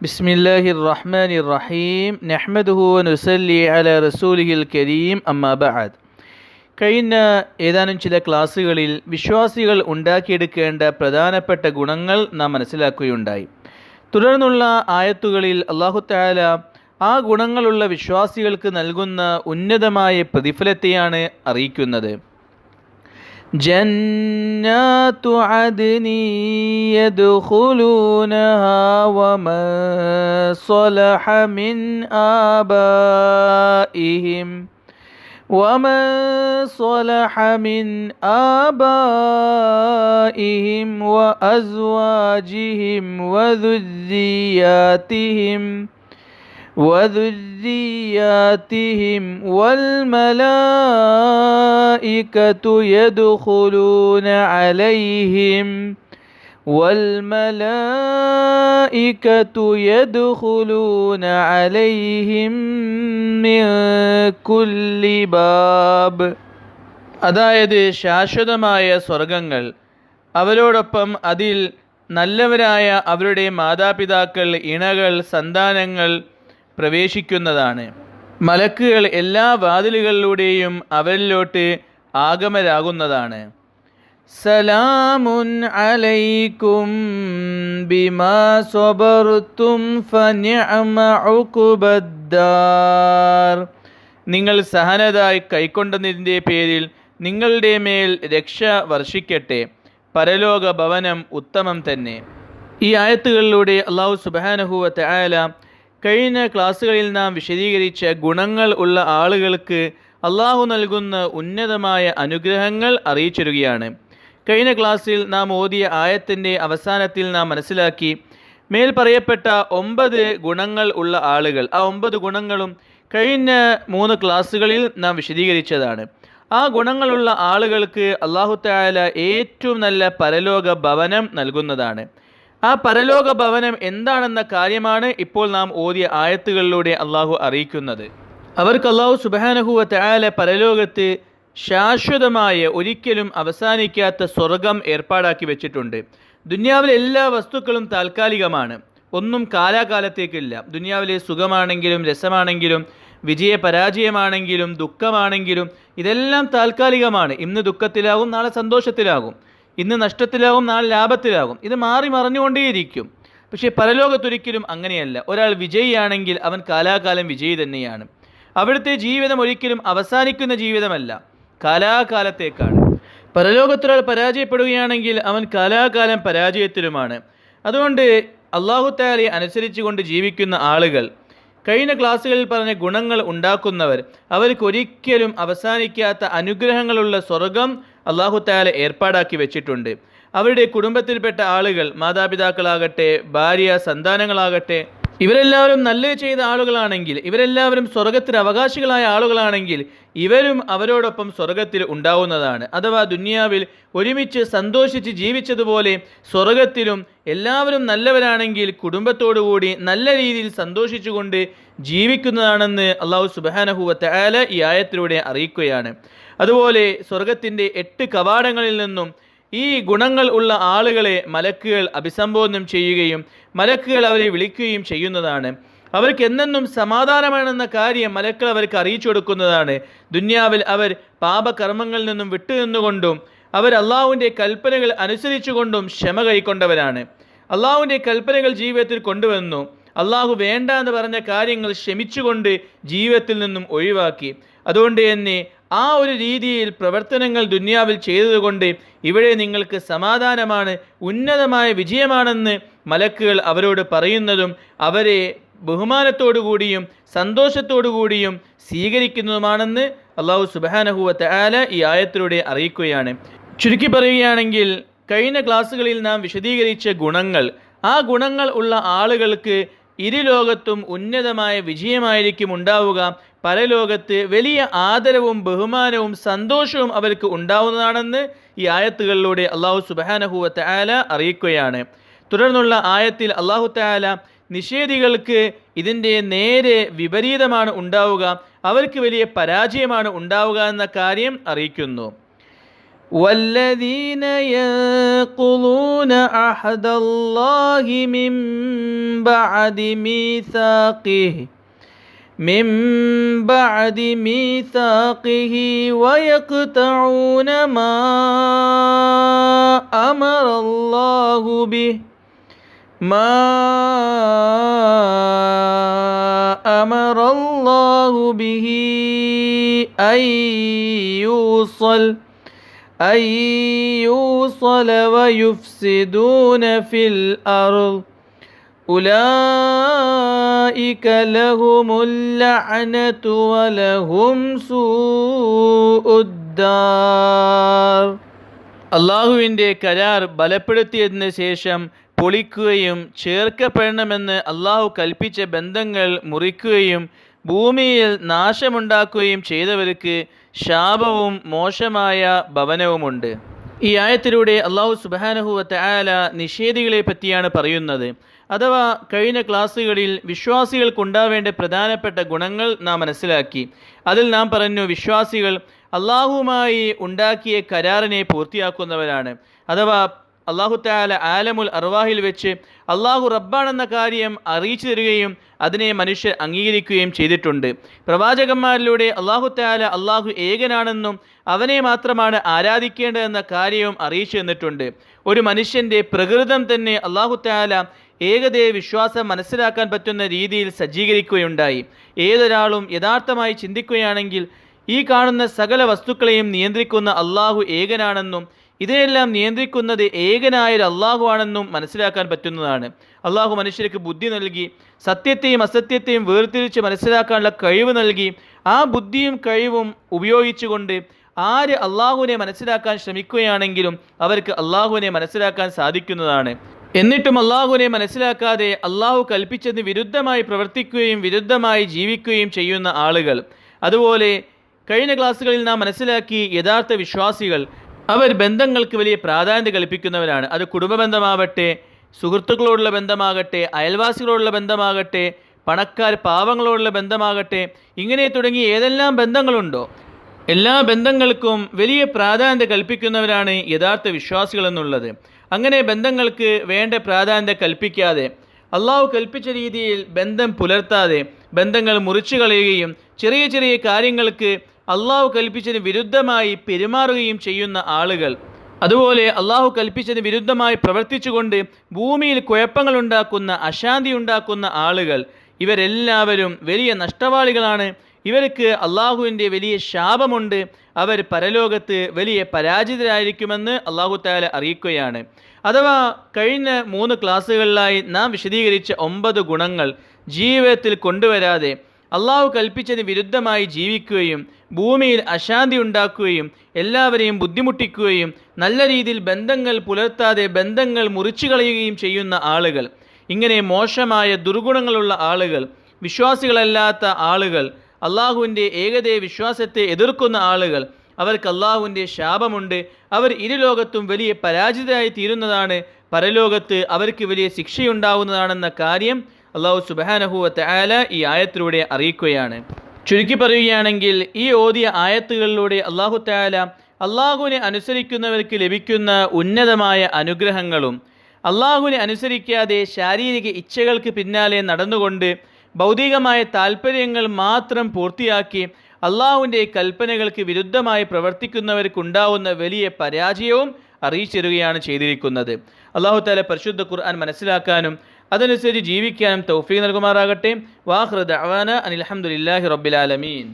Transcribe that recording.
بسم الله الرحمن الرحيم نحمده ونسلي على رسوله الكريم أما بعد കഴിഞ്ഞ ഏതാനും ചില ക്ലാസ്സുകളിൽ വിശ്വാസികൾ ഉണ്ടാക്കിയെടുക്കേണ്ട പ്രധാനപ്പെട്ട ഗുണങ്ങൾ നാം മനസ്സിലാക്കുകയുണ്ടായി തുടർന്നുള്ള ആയത്തുകളിൽ അള്ളാഹു താല ആ ഗുണങ്ങളുള്ള വിശ്വാസികൾക്ക് നൽകുന്ന ഉന്നതമായ പ്രതിഫലത്തെയാണ് അറിയിക്കുന്നത് جنات عدن يدخلونها ومن صلح من آبائهم ومن صلح من آبائهم وأزواجهم وذرياتهم وذرياتهم والملائكة يدخلون عليهم والملائكة يدخلون عليهم من كل باب അതായത് ശാശ്വതമായ സ്വർഗങ്ങൾ അവരോടൊപ്പം അതിൽ നല്ലവരായ അവരുടെ മാതാപിതാക്കൾ ഇണകൾ സന്താനങ്ങൾ പ്രവേശിക്കുന്നതാണ്. മലക്കുകൾ എല്ലാ വാതിലുകളിലൂടെയും അവരിലോട്ട് ആഗമരാകുന്നതാണ്. സലാമുൻ അലൈക്കും ബിമാ സ്വബറുത്തും നിങ്ങൾ സഹനതായി കൈക്കൊണ്ടതിന്റെ പേരിൽ നിങ്ങളുടെ മേൽ രക്ഷ വർഷിക്കട്ടെ. പരലോക ഭവനം ഉത്തമം തന്നെ. ഈ ആയത്തുകളിലൂടെ അള്ളാഹു സുബാനഹുവ തആല കഴിഞ്ഞ ക്ലാസ്സുകളിൽ നാം വിശദീകരിച്ച ഗുണങ്ങൾ ഉള്ള ആളുകൾക്ക് അള്ളാഹു നൽകുന്ന ഉന്നതമായ അനുഗ്രഹങ്ങൾ അറിയിച്ചിരുകയാണ് കഴിഞ്ഞ ക്ലാസ്സിൽ നാം ഓതിയ ആയത്തിന്റെ അവസാനത്തിൽ നാം മനസ്സിലാക്കി മേൽ പറയപ്പെട്ട ഒമ്പത് ഗുണങ്ങൾ ഉള്ള ആളുകൾ. ആ ഒമ്പത് ഗുണങ്ങളും കഴിഞ്ഞ മൂന്ന് ക്ലാസ്സുകളിൽ നാം വിശദീകരിച്ചതാണ്. ആ ഗുണങ്ങളുള്ള ആളുകൾക്ക് അള്ളാഹു തായാല ഏറ്റവും നല്ല പരലോക ഭവനം നൽകുന്നതാണ്. ആ പരലോക ഭവനം എന്താണെന്ന കാര്യമാണ് ഇപ്പോൾ നാം ഓതിയ ആയത്തുകളിലൂടെ അള്ളാഹു അറിയിക്കുന്നത്. അവർക്ക് അള്ളാഹു സുബാനഹുവ തയാല പരലോകത്ത് ശാശ്വതമായ ഒരിക്കലും അവസാനിക്കാത്ത സ്വർഗം ഏർപ്പാടാക്കി വെച്ചിട്ടുണ്ട്. ദുനിയാവിലെ എല്ലാ വസ്തുക്കളും താൽക്കാലികമാണ്. ഒന്നും കാലാകാലത്തേക്കില്ല. ദുനിയാവിലെ സുഖമാണെങ്കിലും രസമാണെങ്കിലും വിജയ പരാജയമാണെങ്കിലും ദുഃഖമാണെങ്കിലും ഇതെല്ലാം താൽക്കാലികമാണ്. ഇന്ന് ദുഃഖത്തിലാകും നാളെ സന്തോഷത്തിലാകും. ഇന്ന് നഷ്ടത്തിലാകും നാളെ ലാഭത്തിലാകും. ഇത് മാറി മറിഞ്ഞുകൊണ്ടേയിരിക്കും. പക്ഷേ പരലോകത്തൊരിക്കലും അങ്ങനെയല്ല. ഒരാൾ വിജയിയാണെങ്കിൽ അവൻ കാലാകാലം വിജയി തന്നെയാണ്. അവിടുത്തെ ജീവിതം ഒരിക്കലും അവസാനിക്കുന്ന ജീവിതമല്ല. കാലാകാലത്തേക്കാണ്. പരലോകത്തൊരാൾ പരാജയപ്പെടുകയാണെങ്കിൽ അവൻ കാലാകാലം പരാജയത്തിലുമാണ്. അതുകൊണ്ട് അള്ളാഹു അനുസരിച്ചു അനുസരിച്ചുകൊണ്ട് ജീവിക്കുന്ന ആളുകൾ കഴിഞ്ഞ ക്ലാസ്സുകളിൽ പറഞ്ഞ ഗുണങ്ങൾ ഉണ്ടാക്കുന്നവർ അവർക്കൊരിക്കലും അവസാനിക്കാത്ത അനുഗ്രഹങ്ങളുള്ള സ്വർഗം അള്ളാഹു താല ഏർപ്പാടാക്കി വെച്ചിട്ടുണ്ട്. അവരുടെ കുടുംബത്തിൽപ്പെട്ട ആളുകൾ മാതാപിതാക്കളാകട്ടെ ഭാര്യ സന്താനങ്ങളാകട്ടെ ഇവരെല്ലാവരും നല്ലത് ചെയ്ത ആളുകളാണെങ്കിൽ ഇവരെല്ലാവരും സ്വർഗത്തിന് അവകാശികളായ ആളുകളാണെങ്കിൽ ഇവരും അവരോടൊപ്പം സ്വർഗത്തിൽ ഉണ്ടാവുന്നതാണ്. അഥവാ ദുനിയാവിൽ ഒരുമിച്ച് സന്തോഷിച്ച് ജീവിച്ചതുപോലെ സ്വർഗത്തിലും എല്ലാവരും നല്ലവരാണെങ്കിൽ കുടുംബത്തോടുകൂടി നല്ല രീതിയിൽ സന്തോഷിച്ചുകൊണ്ട് ജീവിക്കുന്നതാണെന്ന് അള്ളാഹു സുബാനഹുവത്ത ആല ഈ ആയത്തിലൂടെ അറിയിക്കുകയാണ്. അതുപോലെ സ്വർഗത്തിന്റെ എട്ട് കവാടങ്ങളിൽ നിന്നും ഈ ഗുണങ്ങൾ ഉള്ള ആളുകളെ മലക്കുകൾ അഭിസംബോധനം ചെയ്യുകയും മലക്കുകൾ അവരെ വിളിക്കുകയും ചെയ്യുന്നതാണ്. അവർക്ക് എന്നെന്നും സമാധാനമാണെന്ന കാര്യം മലക്കൾ അവർക്ക് അറിയിച്ചു കൊടുക്കുന്നതാണ്. ദുന്യാവിൽ അവർ പാപകർമ്മങ്ങളിൽ നിന്നും വിട്ടുനിന്നുകൊണ്ടും അവർ അള്ളാഹുവിന്റെ കൽപ്പനകൾ അനുസരിച്ചുകൊണ്ടും ക്ഷമ കൈക്കൊണ്ടവരാണ്. അള്ളാഹുവിന്റെ കൽപ്പനകൾ ജീവിതത്തിൽ കൊണ്ടുവന്നു. അള്ളാഹു വേണ്ട എന്ന് പറഞ്ഞ കാര്യങ്ങൾ ക്ഷമിച്ചുകൊണ്ട് ജീവിതത്തിൽ നിന്നും ഒഴിവാക്കി. അതുകൊണ്ട് തന്നെ ആ ഒരു രീതിയിൽ പ്രവർത്തനങ്ങൾ ദുന്യാവിൽ ചെയ്തതുകൊണ്ട് ഇവിടെ നിങ്ങൾക്ക് സമാധാനമാണ് ഉന്നതമായ വിജയമാണെന്ന് മലക്കുകൾ അവരോട് പറയുന്നതും അവരെ ബഹുമാനത്തോടുകൂടിയും സന്തോഷത്തോടുകൂടിയും സന്തോഷത്തോടു കൂടിയും സ്വീകരിക്കുന്നതുമാണെന്ന് അള്ളാഹു സുബാനഹുവത്ത് ആല ഈ ആയത്തിലൂടെ അറിയിക്കുകയാണ്. ചുരുക്കി പറയുകയാണെങ്കിൽ കഴിഞ്ഞ ക്ലാസ്സുകളിൽ നാം വിശദീകരിച്ച ഗുണങ്ങൾ ആ ഗുണങ്ങൾ ഉള്ള ആളുകൾക്ക് ഇരുലോകത്തും ഉന്നതമായ വിജയമായിരിക്കും ഉണ്ടാവുക. പരലോകത്ത് വലിയ ആദരവും ബഹുമാനവും സന്തോഷവും അവർക്ക് ഉണ്ടാവുന്നതാണെന്ന് ഈ ആയത്തുകളിലൂടെ അള്ളാഹു സുബാനഹുവത്ത് ആല അറിയിക്കുകയാണ്. തുടർന്നുള്ള ആയത്തിൽ അള്ളാഹു താല നിഷേധികൾക്ക് ഇതിന്റെ നേരെ വിപരീതമാണ് ഉണ്ടാവുക. അവർക്ക് വലിയ പരാജയമാണ് ഉണ്ടാവുക എന്ന കാര്യം അറിയിക്കുന്നു. والذين ينقضون عهد الله من بعد ميثاقه من بعد ميثاقه ويقطعون ما أمر الله به ما أمر الله به أن يوصل. أن يوصل ويفسدون في الأرض أولئك لهم اللعنة ولهم سوء الدار അള്ളാഹുവിൻ്റെ കരാർ ബലപ്പെടുത്തിയതിന് ശേഷം പൊളിക്കുകയും ചേർക്കപ്പെടണമെന്ന് അള്ളാഹു കൽപ്പിച്ച ബന്ധങ്ങൾ മുറിക്കുകയും ഭൂമിയിൽ നാശമുണ്ടാക്കുകയും ചെയ്തവർക്ക് ശാപവും മോശമായ ഭവനവുമുണ്ട്. ഈ ആയത്തിലൂടെ അള്ളാഹു സുബാനഹുവത്തെ ആല നിഷേധികളെ പറ്റിയാണ് പറയുന്നത്. അഥവാ കഴിഞ്ഞ ക്ലാസ്സുകളിൽ വിശ്വാസികൾക്കുണ്ടാവേണ്ട പ്രധാനപ്പെട്ട ഗുണങ്ങൾ നാം മനസ്സിലാക്കി. അതിൽ നാം പറഞ്ഞു വിശ്വാസികൾ അള്ളാഹുവുമായി ഉണ്ടാക്കിയ കരാറിനെ പൂർത്തിയാക്കുന്നവരാണ്. അഥവാ അള്ളാഹു താല ആലമുൽ അർവാഹിൽ വെച്ച് അള്ളാഹു റബ്ബാണെന്ന കാര്യം അറിയിച്ചു തരികയും അതിനെ മനുഷ്യർ അംഗീകരിക്കുകയും ചെയ്തിട്ടുണ്ട്. പ്രവാചകന്മാരിലൂടെ അള്ളാഹു താല അള്ളാഹു ഏകനാണെന്നും അവനെ മാത്രമാണ് ആരാധിക്കേണ്ടതെന്ന കാര്യവും അറിയിച്ചു തന്നിട്ടുണ്ട്. ഒരു മനുഷ്യന്റെ പ്രകൃതം തന്നെ അള്ളാഹു താല ഏകദേവ വിശ്വാസം മനസ്സിലാക്കാൻ പറ്റുന്ന രീതിയിൽ സജ്ജീകരിക്കുകയുണ്ടായി. ഏതൊരാളും യഥാർത്ഥമായി ചിന്തിക്കുകയാണെങ്കിൽ ഈ കാണുന്ന സകല വസ്തുക്കളെയും നിയന്ത്രിക്കുന്ന അള്ളാഹു ഏകനാണെന്നും ഇതിനെല്ലാം നിയന്ത്രിക്കുന്നത് ഏകനായ അള്ളാഹു ആണെന്നും മനസ്സിലാക്കാൻ പറ്റുന്നതാണ്. അള്ളാഹു മനുഷ്യർക്ക് ബുദ്ധി നൽകി സത്യത്തെയും അസത്യത്തെയും വേർതിരിച്ച് മനസ്സിലാക്കാനുള്ള കഴിവ് നൽകി ആ ബുദ്ധിയും കഴിവും ഉപയോഗിച്ചുകൊണ്ട് ആര് അള്ളാഹുവിനെ മനസ്സിലാക്കാൻ ശ്രമിക്കുകയാണെങ്കിലും അവർക്ക് അള്ളാഹുവിനെ മനസ്സിലാക്കാൻ സാധിക്കുന്നതാണ്. എന്നിട്ടും അള്ളാഹുവിനെ മനസ്സിലാക്കാതെ അള്ളാഹു കൽപ്പിച്ചതിന് വിരുദ്ധമായി പ്രവർത്തിക്കുകയും വിരുദ്ധമായി ജീവിക്കുകയും ചെയ്യുന്ന ആളുകൾ. അതുപോലെ കഴിഞ്ഞ ക്ലാസ്സുകളിൽ നാം മനസ്സിലാക്കി യഥാർത്ഥ വിശ്വാസികൾ. അവർ ബന്ധങ്ങൾക്ക് വലിയ പ്രാധാന്യം കൽപ്പിക്കുന്നവരാണ്. അത് കുടുംബ ബന്ധമാവട്ടെ സുഹൃത്തുക്കളോടുള്ള ബന്ധമാകട്ടെ അയൽവാസികളോടുള്ള ബന്ധമാകട്ടെ പണക്കാർ പാവങ്ങളോടുള്ള ബന്ധമാകട്ടെ ഇങ്ങനെ തുടങ്ങി ഏതെല്ലാം ബന്ധങ്ങളുണ്ടോ എല്ലാ ബന്ധങ്ങൾക്കും വലിയ പ്രാധാന്യം കൽപ്പിക്കുന്നവരാണ് യഥാർത്ഥ വിശ്വാസികൾ എന്നുള്ളത്. അങ്ങനെ ബന്ധങ്ങൾക്ക് വേണ്ട പ്രാധാന്യം കൽപ്പിക്കാതെ അള്ളാഹു കൽപ്പിച്ച രീതിയിൽ ബന്ധം പുലർത്താതെ ബന്ധങ്ങൾ മുറിച്ചു കളയുകയും ചെറിയ ചെറിയ കാര്യങ്ങൾക്ക് അള്ളാഹു കൽപ്പിച്ചതിന് വിരുദ്ധമായി പെരുമാറുകയും ചെയ്യുന്ന ആളുകൾ. അതുപോലെ അള്ളാഹു കൽപ്പിച്ചതിന് വിരുദ്ധമായി പ്രവർത്തിച്ചുകൊണ്ട് ഭൂമിയിൽ കുഴപ്പങ്ങളുണ്ടാക്കുന്ന അശാന്തി ഉണ്ടാക്കുന്ന ആളുകൾ. ഇവരെല്ലാവരും വലിയ നഷ്ടവാളികളാണ്. ഇവർക്ക് അള്ളാഹുവിന്റെ വലിയ ശാപമുണ്ട്. അവർ പരലോകത്ത് വലിയ പരാജിതരായിരിക്കുമെന്ന് അള്ളാഹു താല അറിയിക്കുകയാണ്. അഥവാ കഴിഞ്ഞ മൂന്ന് ക്ലാസ്സുകളിലായി നാം വിശദീകരിച്ച ഒമ്പത് ഗുണങ്ങൾ ജീവിതത്തിൽ കൊണ്ടുവരാതെ അള്ളാഹു കൽപ്പിച്ചതിന് വിരുദ്ധമായി ജീവിക്കുകയും ഭൂമിയിൽ അശാന്തി ഉണ്ടാക്കുകയും എല്ലാവരെയും ബുദ്ധിമുട്ടിക്കുകയും നല്ല രീതിയിൽ ബന്ധങ്ങൾ പുലർത്താതെ ബന്ധങ്ങൾ മുറിച്ചു കളയുകയും ചെയ്യുന്ന ആളുകൾ ഇങ്ങനെ മോശമായ ദുർഗുണങ്ങളുള്ള ആളുകൾ വിശ്വാസികളല്ലാത്ത ആളുകൾ അള്ളാഹുവിന്റെ ഏകദേ വിശ്വാസത്തെ എതിർക്കുന്ന ആളുകൾ അവർക്ക് അള്ളാഹുവിന്റെ ശാപമുണ്ട് അവർ ഇരുലോകത്തും വലിയ പരാജിതരായി തീരുന്നതാണ് പരലോകത്ത് അവർക്ക് വലിയ ശിക്ഷയുണ്ടാവുന്നതാണെന്ന കാര്യം അള്ളാഹു സുബാനഹുവത്തെ ആല ഈ ആയത്തിലൂടെ അറിയിക്കുകയാണ്. ചുരുക്കി പറയുകയാണെങ്കിൽ ഈ ഓതിയ ആയത്തുകളിലൂടെ അള്ളാഹു താല അള്ളാഹുവിനെ അനുസരിക്കുന്നവർക്ക് ലഭിക്കുന്ന ഉന്നതമായ അനുഗ്രഹങ്ങളും അള്ളാഹുവിനെ അനുസരിക്കാതെ ശാരീരിക ഇച്ഛകൾക്ക് പിന്നാലെ നടന്നുകൊണ്ട് ഭൗതികമായ താല്പര്യങ്ങൾ മാത്രം പൂർത്തിയാക്കി അള്ളാഹുവിന്റെ കൽപ്പനകൾക്ക് വിരുദ്ധമായി പ്രവർത്തിക്കുന്നവർക്കുണ്ടാവുന്ന വലിയ പരാജയവും അറിയിച്ചിരുകയാണ് ചെയ്തിരിക്കുന്നത്. അള്ളാഹു താല പരിശുദ്ധ ഖുർആൻ മനസ്സിലാക്കാനും അതനുസരിച്ച് ജീവിക്കാനും തൗഫീഖ് നൽകുമാറാകട്ടെ. വാഹൃദ് അവാന അനിൽഹമുല്ലാഹി റബ്ബിലാലമീൻ